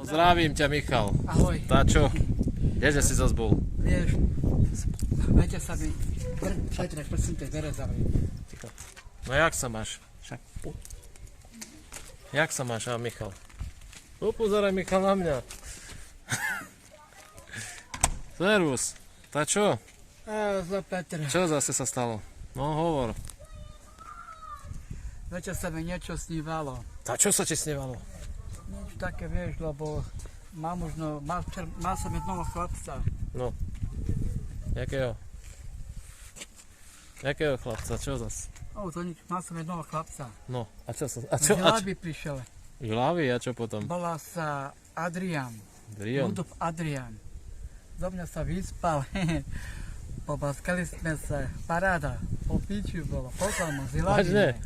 Zdravím ťa, Michal. Ahoj. Tá čo? Kdeže si zas bol? Vieš, viete sa mi, Ver, Petre, prosím te, dvere zavri. No jak sa máš? Však. Jak sa máš, a Michal? Upozoraj Michal na mňa. Servus. Tá čo? A, zle Petre, Čo zase sa stalo? No hovor. viete sa mi niečo snívalo. Tá čo sa ti snívalo? Niečo také, vieš, lebo mám možno, mal, včer, mal som jednoho chlapca. No. Jakého? Jakého chlapca? Čo zas? O, to nič, mal som jednoho chlapca. No. A čo sa... A Čo? A čo? prišiel. Hlavy, a čo potom? Volá sa Adrian. Drion. Rudolf Adrian. Do mňa sa vyspal. Pobaskali sme sa. Paráda. Po piču bolo. Poznám ho. Vážne?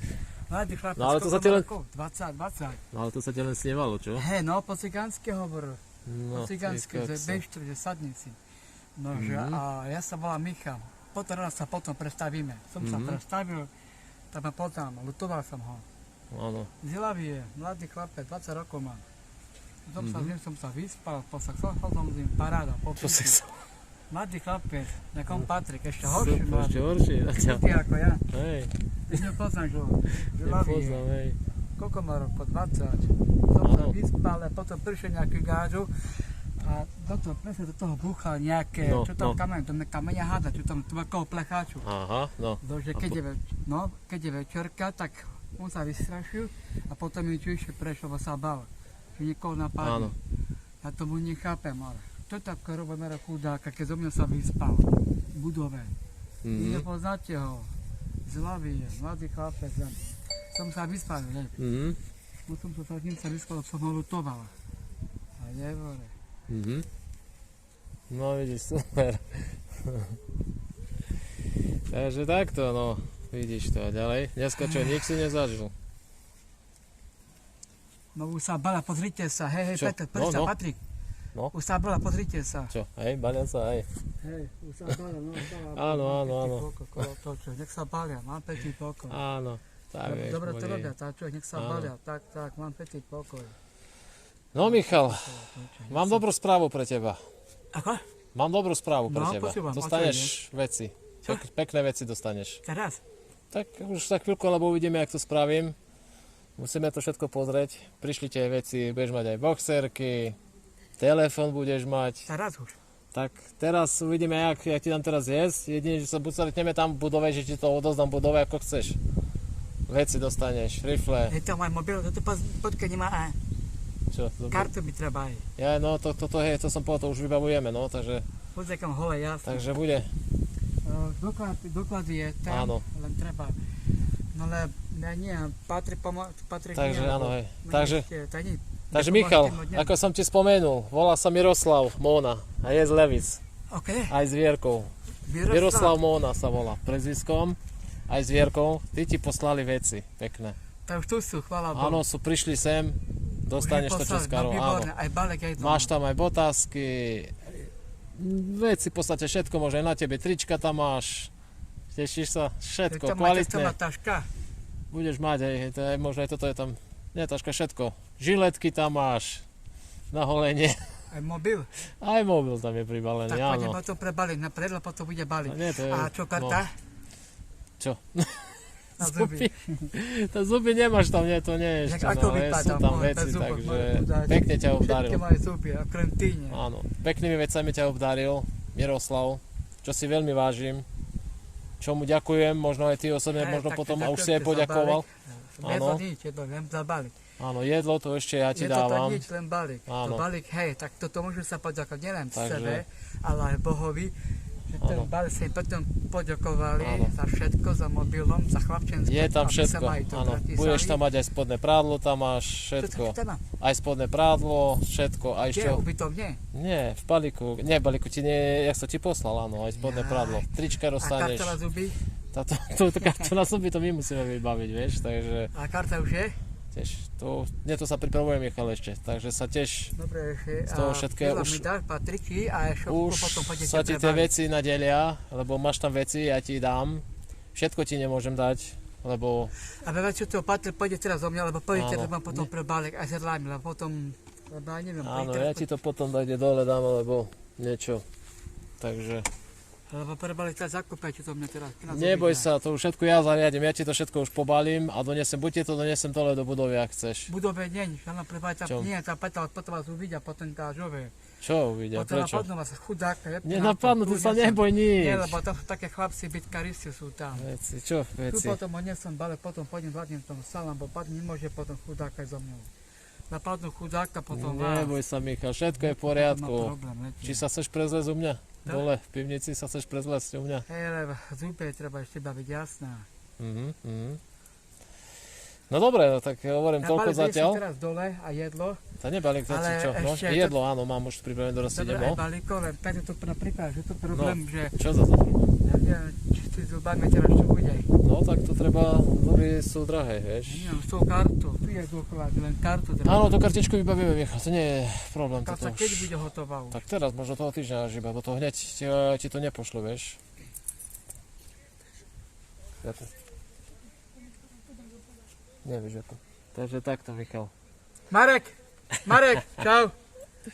Mladý chlapec. No, ale to sa ti len- rokov? 20, 20. No ale to sa ti len snívalo, čo? Hej, no, po cigánsky hovoril. No, po cigánsky, že kokso. bež tu, že sadni si. No, že, Mhm. a ja sa volám Michal. Potom raz sa potom predstavíme. Som sa Mhm. predstavil, tak ma poznám, lutoval som ho. Áno. Z hlavy je, mladý chlapec, 20 rokov má. Som sa Mhm. s ním som sa vyspal, posexoval som s ním, paráda, po. Mladý chlapec, nekom Patrik, ešte horší Super, mladý. ešte ťa. Ty ako ja, Hej, ty nepoznáš hlavy je. nepoznám, hej. koľko má rokov, 20. Som sa Áno. vyspal, potom prišiel nejaký gážu a do toho, presne do toho búchal nejaké, No, čo tam no. kameň, to me kameňa háda, čo tam tvrkol plecháču. Aha, no. No, že A keď po- je, več- no, keď je večerka, tak on sa vystrašil a potom mi čišie prešiel, lebo sa bal, že niekoho Áno. napadne. Ja tomu nechápem, ale to tak robíme chudáka, keď zo mňa sa vyspal v budove. Vy Mhm. nepoznáte ho, z hlavy je, mladý chlapec, ja som sa vyspal, ne? Mhm. Potom sa s ním sa vyspal, som ho lutoval. A nevore. Mhm. No vidíš, super. Takže takto, no. Vidíš to a ďalej. Dneska čo, nič si nezažil? No už sa bala, pozrite sa, hej, hej? Peter, No, pozrite sa, no. Patrik. No. Už sa bala, pozrite sa. Čo, hej, balia sa, hej. Hej, už sa bala, no, bala. Áno, áno, áno. nech sa balia, mám pätý pokoj. Áno. Tak, vieš, Dobre to robia, tá čo, nech sa Áno. balia, tak, tak, mám pätý pokoj. No Michal, mám dobrú správu pre teba. Ako? Mám dobrú správu pre No, teba. počúvam, Dostaneš veci. Čo? Pek, pekné veci dostaneš. Teraz? Tak už za chvíľku, lebo uvidíme, jak to spravím. Musíme to všetko pozrieť. Prišli tie veci, budeš mať aj boxerky, telefon budeš mať. Teraz už. Tak teraz uvidíme, jak, jak ti dám teraz jesť. Jedine, že sa buď stretneme tam v budove, že ti to odozdám budove, ako chceš. Veci dostaneš, rifle, Je to môj mobil, poz- počkaj, nemá aj. čo? Dobre. Kartu mi treba aj. Ja, no to, to, to, hej, to som povedal, to už vybavujeme, no, takže, Pozri, kam hole, jasne. takže bude. Doklad, doklad je tam, Áno. len treba. No ale ja nie, Patrik pomo- Patrik Takže nie, áno, hej. Takže- ešte- Takže Michal, ako som ti spomenul, volá sa Miroslav Móna a je z Levic, OK, aj s Vierkou. Miroslav Móna sa volá prezviskom, aj s Vierkou. Ty ti poslali veci, pekné. Tak tu sú, chvála Bohu. Áno, sú prišli sem, dostaneš to českárov, no, áno. aj balek aj doma. Máš tam aj botázky, veci v podstate všetko môže aj na tebe, trička tam máš, tešíš sa, všetko, to to kvalitné, budeš mať aj, to je, možno aj toto je tam, nie taška, všetko, žiletky tam máš, na holenie, Aj mobil. aj mobil tam je pribalený, Tak áno. potom prebaliť na predlo, potom bude A baliť. nie, to je, A čo karta? Čo? Na zuby. To zuby nemáš tam, nie, to nie je ešte, ako no, je, sú vypadá tam veci, zubov, takže pekne ťa Všetky obdaril. moje zuby, okrem týne. Áno, peknými vecami ťa obdaril Miroslav, čo si veľmi vážim. Čo mu ďakujem, možno aj ty osobne, Hej, možno tak potom, a už si aj poďakoval. Áno. nič, jedlo, len za balík. Áno, jedlo to ešte ja ti Je to to dávam. nič, len balík. Áno. To balík, hej, tak toto môžu sa poďakovať nielen Takže- sebe, ale aj Bohovi, že ten balík sa potom poďakovali Áno. za všetko, za mobilom, za chlapčenské. Je tam sa všetko, to áno. Budeš tam mať aj spodné prádlo, tam máš Všetko. Čo tam? Aj spodné prádlo, všetko. A Kde, ešte... ubytovne? Nie, v balíku. Nie, v balíku ti nie, jak som ti poslal, áno, aj spodné Jaj. prádlo. Trička A dostaneš. karta na zuby? Táto, túto kartu na zuby to my musíme vybaviť, vieš, takže A karta už je? Tiež, to, nie to sa pripravuje Michal ešte, takže sa tiež, Dobre. Z toho a všetkého veľa už- mi dáš Patriky a ešte už potom sa ti tie veci nadelia, lebo máš tam veci, ja ti dám, všetko ti nemôžem dať, lebo A ve čo to Patrik pôjde teraz o mňa, lebo pôjdete, Áno. lebo potom pre balík aj sedlámi, lebo potom Lebo ja neviem, Áno, teraz ja ti to potom dojde dole dám, alebo niečo. Takže Lebo prebali sa zakúpať to mne teraz. neboj sa, to už všetko ja zariadím, ja ti to všetko už pobalím a donesem, buď ti to donesem dole do budovy, ak chceš. Budove nie, prípade Čo? tam nie, tam petal, potom vás uvidia, potom kážové. Čo uvidia, Potom prečo? napadnú vás chudáka. je- Nenapadnú, ty tu sa neboj nič. Nie, lebo tam sú také chlapci, bytkaristi sú tam. Veci, čo Tu veci? potom odnesem bale, potom pôjdem vládnem tom salám, bo padne nemôže potom chudáka aj so mnou. Napadnú chudáka, potom. Neboj sa Michal, všetko je v poriadku. problém. Či sa chceš prezlesť u mňa? Tak. Dole, v pivnici sa chceš prezlesť u mňa? Hej, lebo zúbe treba ešte baviť, jasná. Mhm, mhm. No dobre, no tak hovorím Ja toľko balík zatiaľ. som teraz dole a jedlo. To nebalík, to Ale čo? No, jedlo, áno, mám už pripravené do Dobre, aj balíko, len tak je to napríklad, že to problém, že Čo za to problém? ja zubami teraz čo bude. No tak to treba, zuby sú drahé, Ja vieš. neviem, s tou kartou, tu je dokola, len kartu treba. Áno, tú kartičku vybavíme, Michal, to nie je problém. Karta Toto keď už. bude hotová už? Tak teraz, možno toho týždňa až iba, bo to hneď ti, ti to nepošlo, vieš. Ja to... Nevieš ako. Takže takto, Michal. Marek, Marek, čau.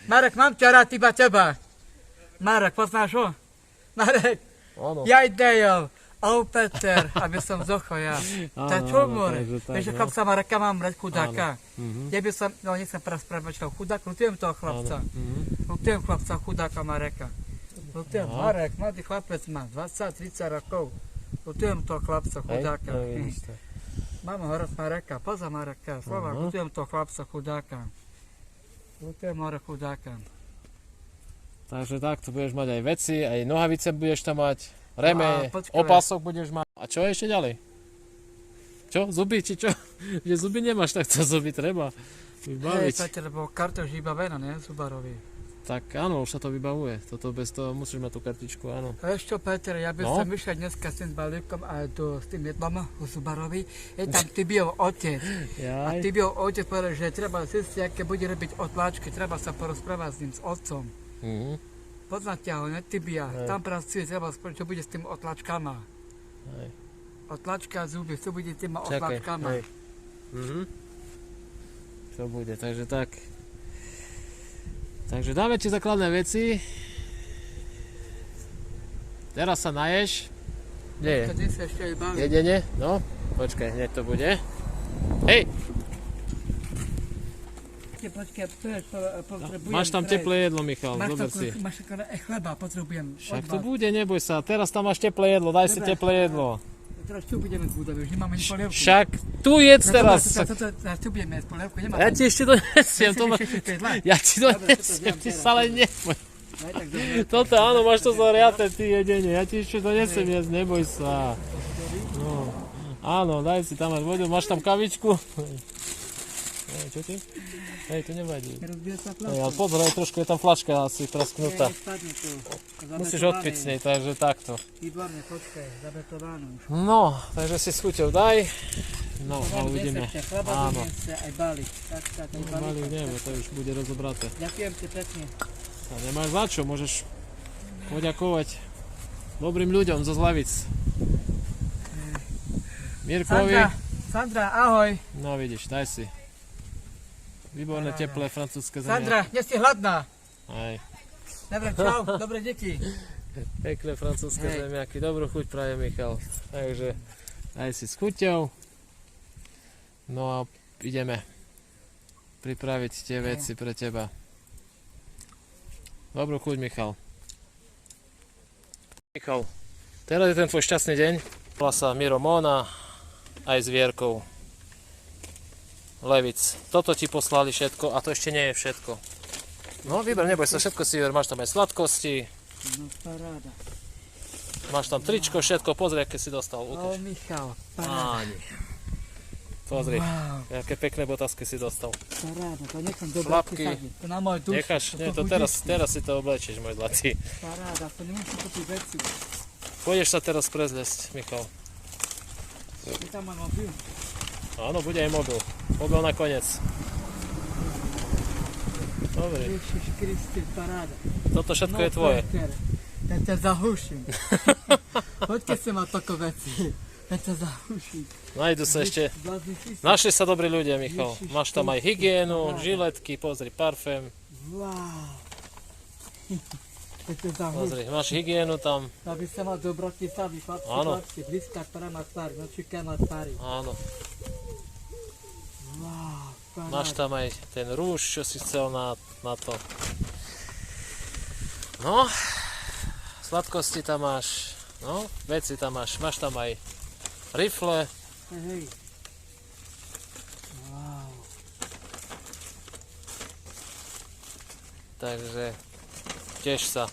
Marek, mám ťa rád iba teba. Marek, poznáš ho? Marek, Áno. ja idejel. Au Peter, aby som zocho ja. Tak čo more? tak, Vieš, no. chlapca Mareka mám brať chudáka. Mhm. Ja by som, no nechcem teraz prebačil, chudák, lutujem toho chlapca. Mhm. Lutujem chlapca chudáka Mareka. Lutujem, Aha. Marek, mladý chlapec má 20-30 rokov. Lutujem toho chlapca chudáka. no to. Mám ho rád Mareka, poza Mareka, slova, Aha. lutujem toho chlapca chudáka. Lutujem hore chudáka. Takže takto budeš mať aj veci, aj nohavice budeš tam mať, reme, No a počkaj. opasok budeš mať. A čo ešte ďalej? Čo? Zuby, či čo? Že zuby nemáš, tak to zuby treba Hej, vybaviť. Peter, lebo karta už vybavená, ne, Subarovi. Tak áno, už sa to vybavuje. Toto bez toho musíš mať tú kartičku, áno. A ešte, Peter, ja by No? som išiel dneska s tým balíkom a do, s tým jedlom u Subarovi. Je tam byl otec. A Jaj. ty byl otec povedal, že treba zistiť, aké bude robiť otláčky, treba sa porozprávať s ním, s otcom. Mhm. Poznáte ho, ne, Tibia, Hej. tam pracuje, treba spojiť, čo bude s tým otlačkama. Hej. Otlačka zuby, čo bude s tými Čakaj, otlačkama. hej. Mhm. Čo bude, takže tak. Takže dáme ti základné veci. Teraz sa naješ. Kde je? To dnes sa ešte aj baví. Jedenie? No, počkaj, hneď to bude. Hej, Počkaj, počkaj, to je, po- potrebujem. máš tam teplé jedlo, Michal, Máš zober si. máš aj chleba, potrebujem. Však to bude, neboj sa, teraz tam máš teplé jedlo, daj si teplé jedlo. Teraz tu budeme v budove, už nemáme ani polievku. Však tu jedz teraz. Teraz tu budeme jesť polievku, nemáme. Ja ti ešte donesiem, to. Ja ti donesiem, ty sa len neboj. Aj. Toto áno, máš to zariate, ty jedenie, ja ti ešte donesem jesť, neboj sa. No. Áno, daj si tam máš vodu, máš tam kavičku. Čo ti? Hej, to nevadí. Rozbije sa Hej, ale flaška. pozor, aj trošku je tam flaška asi prasknutá. Hej, spadne to. Musíš Zabetované. odpiť s nej, takže takto. Výborne, počkaj, zabetované už. No, takže si s chuťou daj. No a uvidíme. Desete, Chleba Áno. doniesce, aj balík. Tak, tak, aj No, malý balík. neviem, to už bude rozobraté. Ďakujem ti pekne. A nemáš za čo, môžeš poďakovať dobrým ľuďom zo Zlavic. Mirkovi. Sandra, Sandra, ahoj. No vidíš, daj si. Výborné, teplé francúzske Sandra, zemiaky. nie si hladná. Aj, Dobre, čau, dobre deti. pekné francúzske Hej. zemiaky. Dobrú chuť praje Michal. Takže daj si s chuťou. No a ideme pripraviť tie veci pre teba. Dobrú chuť Michal. Michal, teraz je ten tvoj šťastný deň. Volá sa Miro Mona aj s Vierkou. Levic. Toto ti poslali všetko a to ešte nie je všetko. No vyber, neboj sa, všetko si vyber. Máš tam aj sladkosti, No, paráda. máš tam tričko, všetko, pozri, aké si dostal. O, Ukáž. Michal, paráda. Pozri, Wow, aké pekné botasky si dostal. paráda, to nechám do Šlapky. brátky sadniť. To na môj duš. Necháš, to nie, to teraz, teraz si to oblečieš, môj zlatý. Paráda, to nemusím kúpiť veci. Pôjdeš sa teraz prezliesť, Michal. Je tam môj mobil. Áno, bude aj mobil. Mobil nakoniec. Dobre, Ježiš Kristi, paráda. toto všetko No, je tvoje. Peter, Ja ťa zahúšim. Poďte si ma toko veci. Veď sa zauší. Nájdu sa ešte... Sa. Našli sa dobrí ľudia, Michal. Ježiš, Máš tam aj hygienu, paráda. žiletky, pozri, parfém. Wow. Sa. Pozri, máš hygienu tam. Aby sa mal do Bratislavy, chlapci, Áno. chlapci, blízka ktorá má tvár, nočíka má tvári. Áno. Máš tam aj ten rúž, čo si chcel na, na to. No, sladkosti tam máš, no, veci tam máš, máš tam aj rifle, hej. Wow. takže teš sa.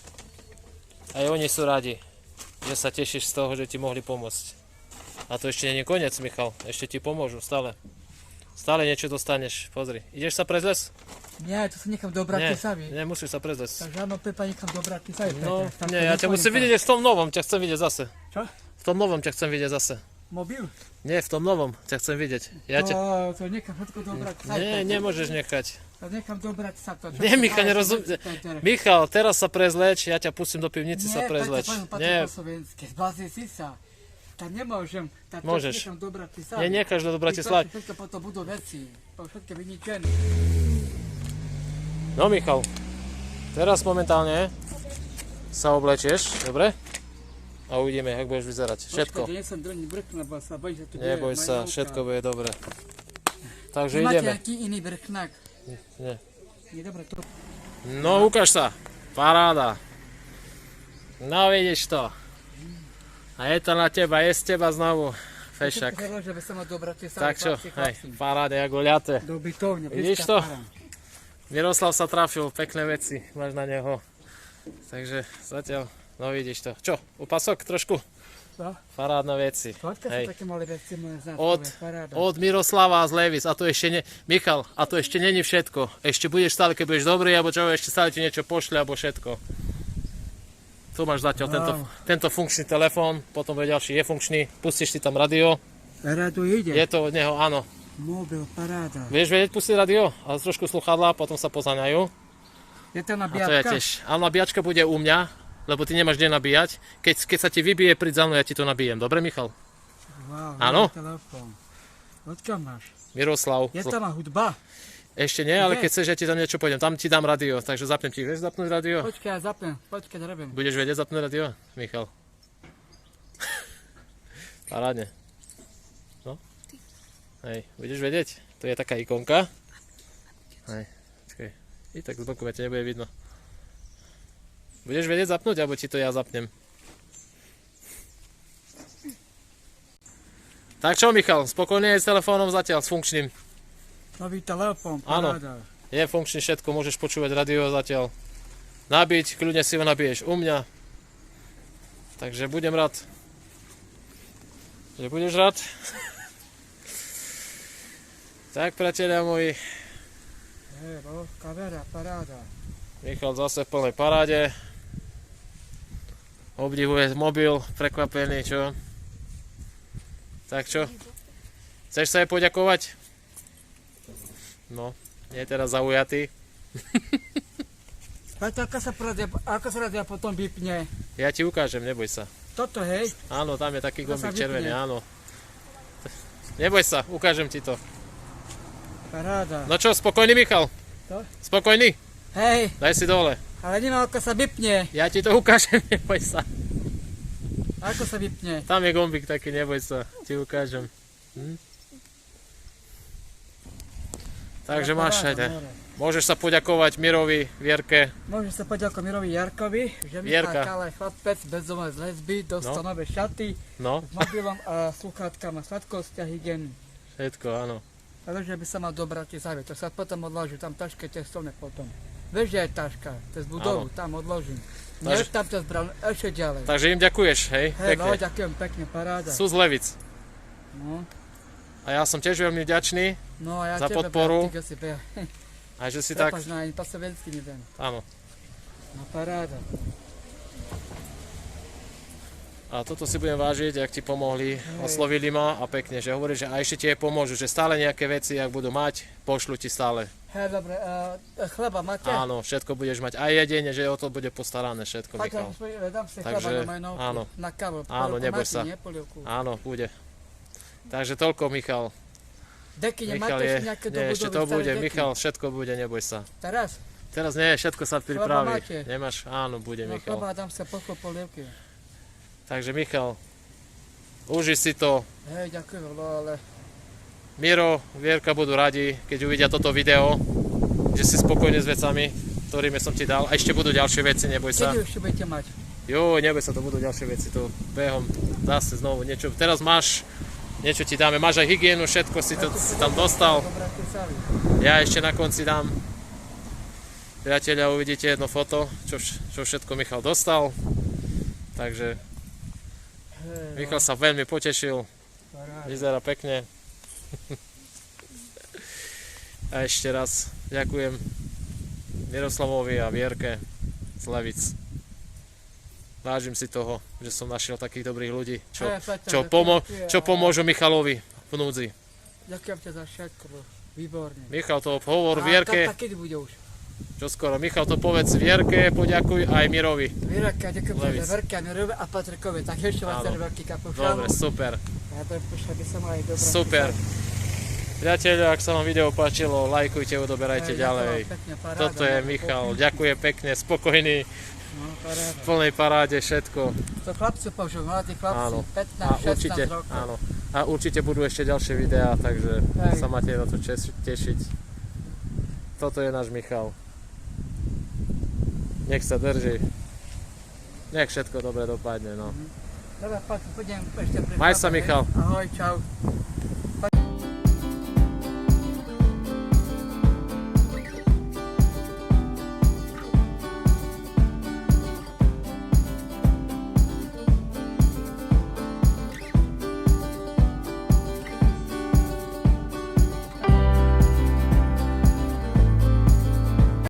Aj oni sú radi, že sa tešíš z toho, že ti mohli pomôcť. A to ešte nie je koniec, Michal, ešte ti pomôžu, stále. Stále niečo dostaneš, pozri. Ideš sa prez les? Nie, to sa nechám do Nie, Bratislavy. nie, musíš sa prez les. Takže áno, Pepa nechám do Bratislavy. No, Peter. Tak nie, to ja ťa nepôjdem musím tam. vidieť v tom novom, ťa chcem vidieť zase. Čo? V tom novom ťa chcem vidieť zase. Mobil? Nie, v tom novom ťa chcem vidieť. Ja ťa... To, to nechám všetko do Bratislavy. Nie, Peter. nemôžeš nechať. To nechám do Bratislavy. To čo Nie, si Michal, dáš, nerozum- Peter. Michal, teraz sa prezleč, ja ťa pustím do pivnici sa Nie, prezleč. Peter, poviem Nie, po slovensky. Zblázni si Tak nemôžem. To Môžeš. nechám do Bratislavy. nie, necháš do Bratislavy. Všetko potom budú veci. Všetko vyničené. No Michal, teraz momentálne sa oblečieš, dobre? A uvidíme, jak budeš vyzerať. Všetko. Počkaj, som drň brkn, lebo sa bojím, že tu Neboj bude sa, všetko bude dobre. Takže Vy máte ideme. aký iný brknak? Nie. Nie, dobre, to... No ukáž sa. Paráda. No vidíš to. A je to na teba, je z teba znovu. Fešak. Tak čo, hej, paráde, ako. Do bytovne, Vidíš to? Miroslav sa trafil, pekné veci máš na neho. Takže zatiaľ, no vidíš to. Čo, upasok trošku? Čo? Parádne veci. Hej. veci? Od, od Miroslava z Levis, a to ešte ne, Michal, a to ešte není všetko. Ešte budeš stále, keď budeš dobrý, alebo čo, ešte stále ti niečo pošle, alebo všetko. Tu máš zatiaľ tento, tento funkčný telefón, potom bude ďalší, je funkčný, pustíš si tam radio, Rado ide. je to od neho, áno. Mobil, paráda. Vieš vedieť pustiť radio, a trošku sluchadla, potom sa pozaňajú. Je to A na to ja tiež. Ale nabíjačka bude u mňa, lebo ty nemáš kde nabíjať. Keď, keď sa ti vybije pri za mnou, ja ti to nabijem. Dobre, Michal? Wow, Áno? Odkiaľ máš? Miroslav. Je tam hudba? Ešte nie, ale keď chceš, ja ti tam niečo pôjdem. Tam ti dám radio, takže zapnem ti. Vieš zapnúť radio? Počkaj, ja zapnem. Počkaj, robím. Budeš vedieť zapnúť radio, Michal? Parádne. No. Hej, budeš vedieť? To je taká ikonka. Hej, počkaj. I tak z boku ma nebude vidno. Budeš vedieť zapnúť, alebo ti to ja zapnem? Tak čo, Michal, spokojne je s telefónom zatiaľ, s funkčným. Nový telefón, Áno. paráda. Je funkčný všetko, môžeš počúvať radio zatiaľ. Nabiť, kľudne si ho nabiješ u mňa. Takže budem rád. Že budeš rád? tak, priatelia moji, Hej, kavera, paráda. Michal zase v plnej paráde. Obdivuje mobil, prekvapený, čo? Tak čo? Chceš sa jej poďakovať? No, je teraz zaujatý. Peťo, ako sa radia, ako sa radia potom vypne? Ja ti ukážem, neboj sa. Toto, hej? Áno, tam je taký To gombík červený, áno. Neboj sa, ukážem ti to. Paráda. No čo, spokojný Michal? Čo? Spokojný? Hej, Daj si dole. ale nemám ako sa vypne. Ja ti to ukážem, neboj sa. Ako sa vypne? Tam je gombík taký, neboj sa, ti ukážem. Hm? Takže máš, more. Môžeš sa poďakovať Mirovi, Vierke. Môžem sa poďakovať Mirovi Jarkovi, že mi Vierka. ale chlapec bez z lesby, dostal No. nové šaty No, s mobilom a sluchátkama, sladkosť a hygienu. všetko, áno. Ale že by sa mal do Bratislavy, to sa potom odloží, tam taške testovné potom. Vieš, že je taška, to je z budovu, tam odložím. Takže- tam ťa zbral ešte ďalej. Takže im ďakuješ, hej, Hej, no, ďakujem pekne, paráda. Sú z Levic. No, A ja som tiež veľmi vďačný, no ja Za tebe, podporu. Ty, si be, a že si tak, Prepač, no slovensky neviem. áno. No paráda. A toto si budem vážiť, ak ti pomohli, oslovili ma a pekne, že hovorí, že a ešte ti pomôžu, že stále nejaké veci, ak budú mať, pošlu ti stále. Hej, dobre, uh, chleba máte? Áno, všetko budeš mať, aj jedenie, že o to bude postarané všetko, Michal. dám si Takže, chleba na majnovku, áno. na kávu. Áno, neboj sa. Nie. Áno, bude. Takže toľko, Michal. Deky Michal je, nejaké nie, ešte to bude, deky? Michal, všetko bude, neboj sa. Teraz? Teraz nie, všetko sa pripraví. Nemáš, áno, bude, No Michal. chleba, dám sa pokoj polievky. Takže Michal, uži si to. Hej, ďakujem, no ale Miro, Vierka budú radi, keď uvidia toto video, že si spokojný s vecami, ktorými som ti dal. A ešte budú ďalšie veci, neboj sa. kedy ešte budete mať? Jo, neboj sa, to budú ďalšie veci, to behom zase znovu niečo. Teraz máš, niečo ti dáme, máš aj hygienu, všetko si, to, si tam dostal. Ja ešte na konci dám. Priatelia, uvidíte jedno foto, čo, čo všetko Michal dostal. Takže Michal sa veľmi potešil, vyzerá pekne. A ešte raz ďakujem Miroslavovi a Vierke z Levic. Vážim si toho, že som našiel takých dobrých ľudí, čo, Peťa, čo, pomo- čo a- pomôžu Michalovi v núdzi. Ďakujem ti za všetko, výborne. Michal to hovor A Vierke, tata kedy bude už? čo skoro. Michal to povedz Vierke, poďakuj aj Mirovi. Vierka, ďakujem za Verka, Mirovi a Patrikovi. Tak ešte vás ten veľký kapušan. Dobre, super, Ja to pošla, by som aj dobré. super. Priatelia, ak sa vám video páčilo, lajkujte, odoberajte ďalej. pekne, paráda, Toto je Michal, ďakujem pekne, spokojný, No, paráda. v plnej paráde, všetko. To chlapci používajú, mladí chlapci, Áno. 15, A 16 určite, rokov. áno. A určite budú ešte ďalšie videá, takže Hej. sa máte na to tešiť. Toto je náš Michal. Nech sa drží. Nech všetko dobre dopadne, no. Dobre, poď, pôjdem ešte pri Maj sa. Michal. Ahoj, čau.